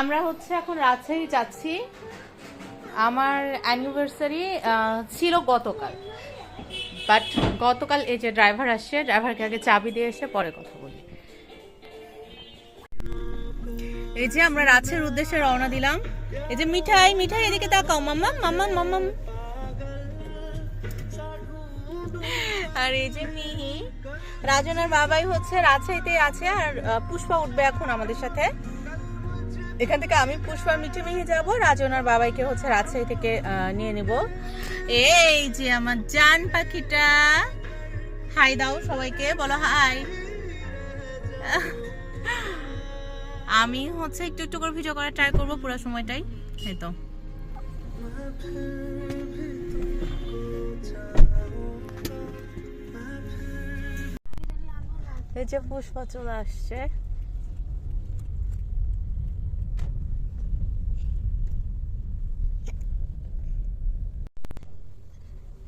আমরা হচ্ছে এখন রাজশাহী যাচ্ছি। আমার অ্যানিভার্সারি ছিল গতকাল। বাট গতকাল এই যে ড্রাইভার আসছে ড্রাইভারকে আগে চাবি দিয়ে এসে পরে কথা বলি। এই যে আমরা রাজশাহীর উদ্দেশ্যে রওনা দিলাম। এই যে মিঠাই মিঠাই এদিকে তাকাও। মাম্মা মাম্মা মাম্মা আর এই যে মিহি রাজনার বাবাই হচ্ছে রাজশাহীতে আছে আর পুষ্পা উঠবে এখন আমাদের সাথে। এখান থেকে আমি পুষ্পা, মিঠে, মিহি যাব। রাজনার বাবাইকে হচ্ছে রাজশাহী থেকে নিয়ে নিব। এই যে আমার জান পাখিটা। হাই দাও সবাইকে, বলো হাই। আমি হচ্ছে একটু একটু করে ভিডিও করার ট্রাই করব পুরো সময়টাই, এই তো। এই যে পুষ্পা চলে আসছে।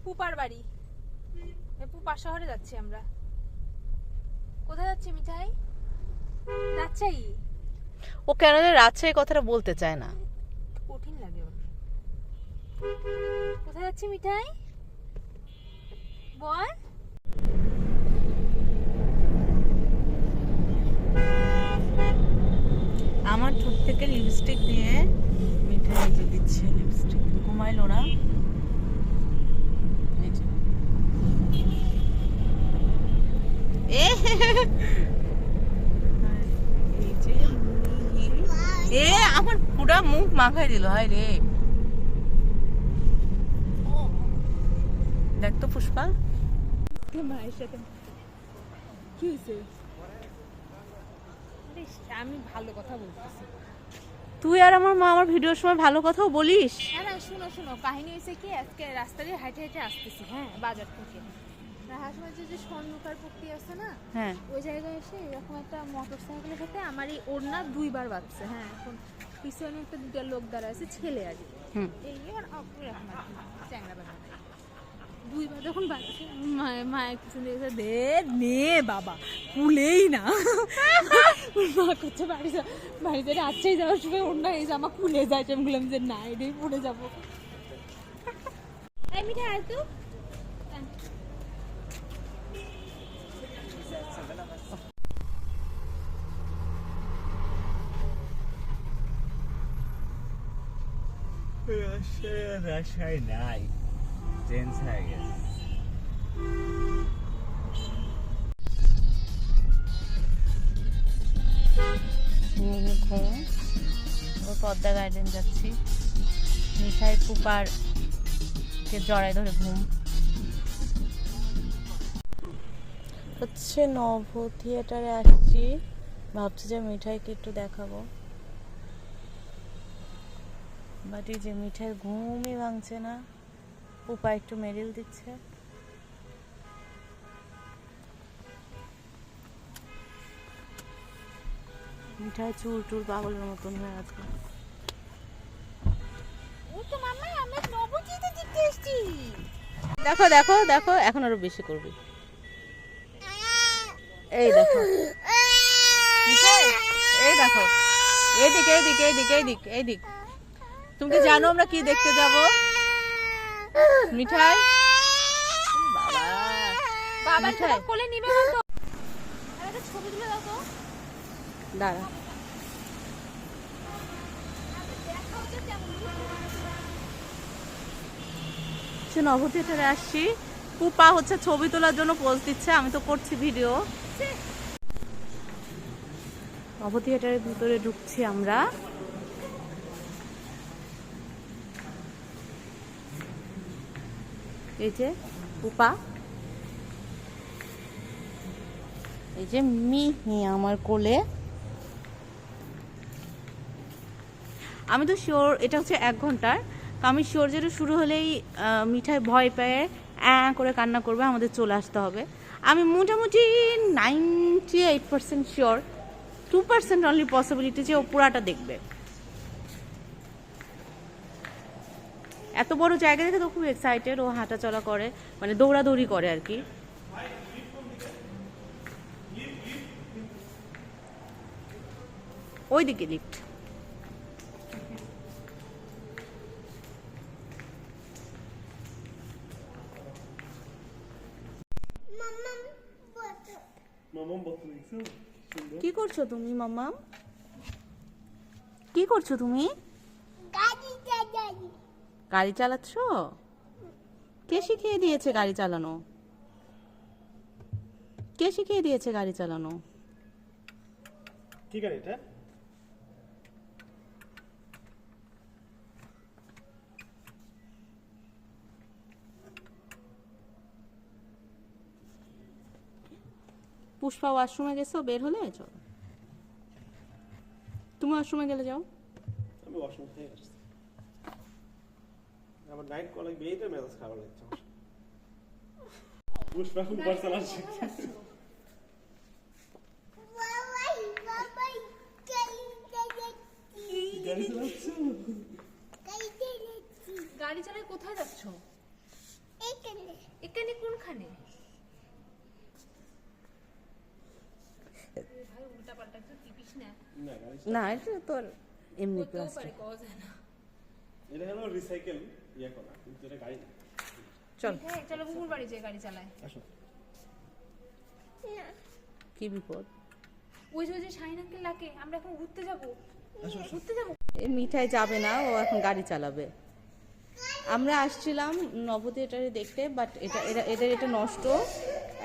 পুপার বাড়ি। এ পুপার শহরে যাচ্ছি আমরা। কোথায় যাচ্ছি মিঠাই? রাজশাহী। ও কেন যে রাজশাহী কথাটা বলতে চায় না। কঠিন লাগে ওর। কোথায় যাচ্ছি মিঠাই? বল। আমার ঠোঁট থেকে লিপস্টিক নিয়ে মিঠাই দিচ্ছে। লিপস্টিক ঘুমাইলো না এই যে। এ, আমার পুরা মুখ মাখাই দিল, হায় রে। দেখ তো পুষ্পা। কি হয়েছে আমি ভালো কথা বলতেছি তুই আর আমার মা আমার ভিডিওর সময় ভালো কথাও বলিস? না না শোনো শোনো, কাহিনী হয়েছে কি, আজকে রাস্তা দিয়ে হাইটে হাইটে আসতেছি হ্যাঁ বাজার থেকে। রাহাসমার যে স্বর্ণকার পুক্তি আছে না? হ্যাঁ। ওই জায়গায় এসে এরকম একটা মোটর সাইকেলের সাথে আমার এই ওড়না দুইবার বাজছে হ্যাঁ এখন পিছনে একটা দুটা লোক দাঁড়া আছে ছেলে আর এই আর এরকম দুইবার যখন বাজছে মায়ের মায়ের পিছন এসে, দে নে বাবা কুলেই না। মা করছে বাড়ি যা বাড়িতে রাত্রেই যাওয়ার সময় অন্য এই জামা খুলে যায়। আমি বললাম যে না এটাই পরে যাব। এই মিঠা রাজশাহী ওর পদ্মা গার্ডেন যাচ্ছি। মিঠাই পুপার কে জড়াই ধরে ঘুম। হচ্ছে নভ থিয়েটারে আসছি। ভাবছি যে মিঠাইকে একটু দেখাবো। বাট এই যে মিঠাইয়ের ঘুমই ভাঙছে না পুপা একটু মেরিল দিচ্ছে। মিঠাই চুল টুল পাগলের মতন হয়ে আছে ও তো মামা আমরা নবজিতে দেখতে এসেছি। দেখো দেখো দেখো এখন আরও বেশি করবি। এই দেখো। মিঠাই, এই দেখো। এইদিক এইদিক এইদিক এইদিক এইদিক তুমি কি জানো আমরা কি দেখতে যাব? মিঠাই? বাবা। বাবা মিঠাই। কোলে নিবে না তো? আর ছবি তুলে দাও তো। দাঁড়া। নভ থিয়েটারে আসছি। পুপা হচ্ছে ছবি তোলার জন্য পোজ দিচ্ছে আমি তো করছি ভিডিও নভ থিয়েটারের ভিতরে ঢুকছি আমরা। এই যে পুপা এই যে মিহি আমার কোলে। আমি তো শিওর এটা হচ্ছে এক ঘণ্টার। আমি শিওর যেটা শুরু হলেই মিঠাই ভয় পেয়ে, অ্যাঁ, করে কান্না করবে, আমাদের চলে আসতে হবে। আমি মোটামুটি ninety eight percent sure two percent only possibility যে ও পুরাটা দেখবে। এত বড় জায়গা দেখে তো খুব এক্সাইটেড ও হাঁটাচলা করে মানে দৌড়াদৌড়ি করে আর কি। ওইদিকে লিফট কি করছ তুমি মাম্মাম? কি করছ তুমি? গাড়ি চালাচ্ছ? কে শিখিয়ে দিয়েছে গাড়ি চালানো? কে শিখিয়ে দিয়েছে গাড়ি চালানো? ঠিক আছে এটা? পুষ্পা ওয়াশরুমে গেছো? বের হলে? চলো। তুমি ওয়াশরুমে গেলে যাও। আমি ওয়াশরুম থেকে আমার নাইট কলে বেরিয়ে মেজাজ খারাপ লাগছে পুষ্পা খুব পার্সেল আসছে। গাড়ি চালায় কোথায় যাচ্ছ? এখানে। কোনখানে? ভাই উল্টা একটু টিপিস না। না এটা তোর এমনি প্লাস্টিক যায় না। এটা হলো রিসাইকেল ইয়ে করা কিন্তু এটা গাড়ি না। চল। হ্যাঁ চলো কুকুর বাড়ি যে গাড়ি চালায়। আসো। কি বিপদ? ওই যে যে শাহিন আঙ্কেল ডাকে আমরা এখন ঘুরতে যাব। ঘুরতে যাব? এই মিঠাই যাবে না ও এখন গাড়ি চালাবে। আমরা আসছিলাম নব থিয়েটারে দেখতে বাট এটা এটা এদের এটা নষ্ট।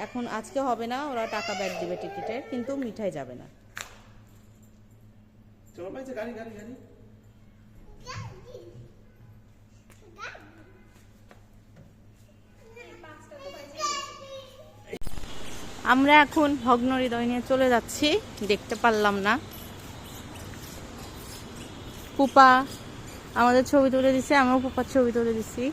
এখন আজকে হবে না ওরা টাকা ব্যাক দিবে টিকিটের কিন্তু মিঠাই যাবে না। চলো গাড়ি গাড়ি গাড়ি। আমরা এখন ভগ্ন হৃদয় নিয়ে চলে যাচ্ছি। দেখতে পারলাম না। পুপা আমাদের ছবি তুলে দিছে আমরাও পুপার ছবি তুলে দিছি।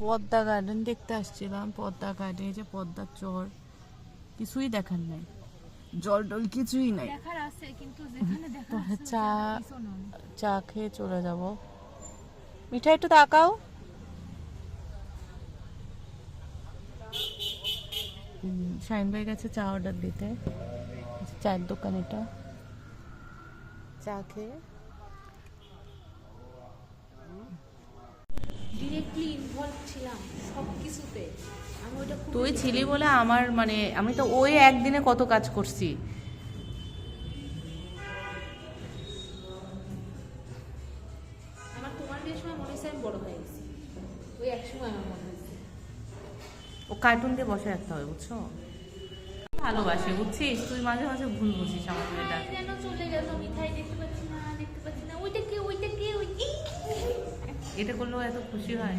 পদ্মা গার্ডেন দেখতে আসছিলাম পদ্মা গার্ডেন যে পদ্মার চর। কিছুই দেখার নাই। জল টল কিছুই নাই। দেখার আছে কিন্তু যেখানে দেখা চা চা খেয়ে চলে যাব। মিঠাই একটু তাকাও। শাহিন ভাই গেছে চা অর্ডার দিতে। চায়ের দোকান এটা। চা খেয়ে। ডিরেক্টলি ইনভলভ ছিলাম সব কিছুতে তুই ছিলি বলে আমার মানে আমি তো ওই একদিনে কত কাজ করছি। ও কার্টুন দিয়ে বসে রাখতে হবে বুঝছ? ভালোবাসে বুঝছিস? তুই মাঝে মাঝে ভুল বুঝিস আমাদের এটা। চলে গেল মিঠাই দেখতে পাচ্ছি না ওইটা কে ওইটা কে ওই এই! এটা করলেও এত খুশি হয়।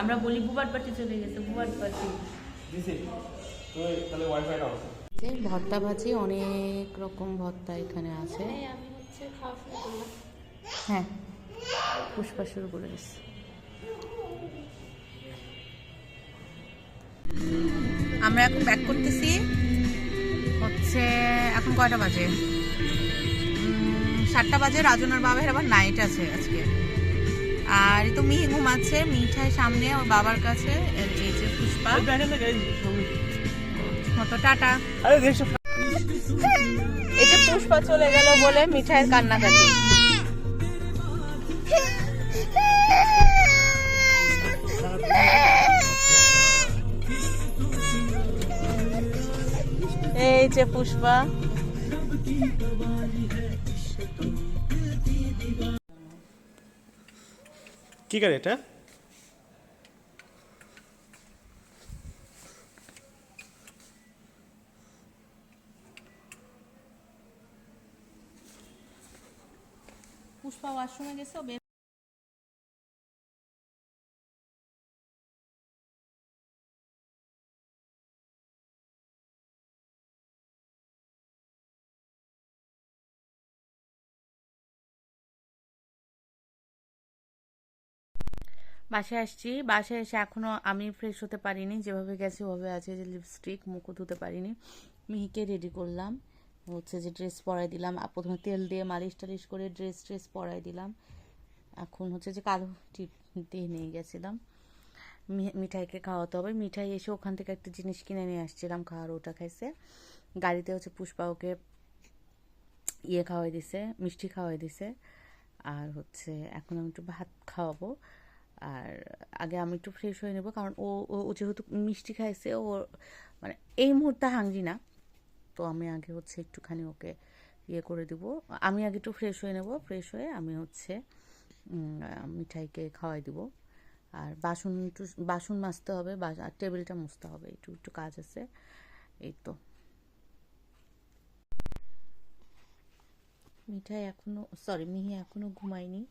আমরা বলি বুবাট পার্টি চলে গেছে বুবাট পার্টি যে ভর্তা ভাজি অনেক রকম ভর্তা এখানে আছে। হ্যাঁ পুষ্পা শুরু করে দিস আমরা এখন ব্যাক করতেছি হচ্ছে এখন কয়টা বাজে? সাতটা বাজে রাজনার বাবার আবার নাইট আছে আজকে। আর তো মিহি ঘুমাচ্ছে মিঠাই সামনে ওর বাবার কাছে এই যে পুষ্পা। মতো টাটা। এই যে পুষ্পা চলে গেল বলে মিঠাইয়ের কান্নাকাটি এই যে পুষ্পা। কি গাড়ি এটা? পুষ্পা ওয়াশরুমে গেছে বাসায় আসছি। বাসায় এসে এখনও আমি ফ্রেশ হতে পারিনি। যেভাবে গেছে ওভাবে আছে যে লিপস্টিক মুখও ধুতে পারিনি। মিহিকে রেডি করলাম। হচ্ছে যে ড্রেস পরাই দিলাম। প্রথমে তেল দিয়ে মালিশ টালিশ করে ড্রেস ট্রেস পরাই দিলাম। এখন হচ্ছে যে কালো টিপ দিয়ে নিয়ে গেছিলাম। মিঠাইকে খাওয়াতে হবে। মিঠাই এসে ওখান থেকে একটা জিনিস কিনে নিয়ে আসছিলাম। খাওয়ার ওটা খাইছে। গাড়িতে হচ্ছে পুষ্পা ওকে ইয়ে খাওয়াই দিছে, মিষ্টি খাওয়াই দিছে। আর হচ্ছে এখন আমি একটু ভাত খাওয়াবো। আর আগে আমি একটু ফ্রেশ হয়ে নেব, কারণ ও ও যেহেতু মিষ্টি খাইছে, ও মানে এই মুহূর্তে হাঙ্গি না। তো আমি আগে হচ্ছে একটুখানি ওকে ইয়ে করে দিব। আমি আগে একটু ফ্রেশ হয়ে নেব ফ্রেশ হয়ে আমি হচ্ছে মিঠাইকে খাওয়াই দিব। আর বাসন একটু, বাসন মাজতে হবে আর টেবিলটা মুছতে হবে, একটু একটু কাজ আছে, এই তো। মিঠাই এখনও সরি মিহি এখনও ঘুমায়নি,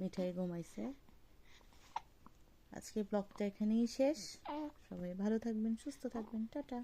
মিঠাই ঘুমাইছে। আজকে ব্লগটা এখানেই শেষ। সবাই ভালো থাকবেন সুস্থ থাকবেন। টাটা।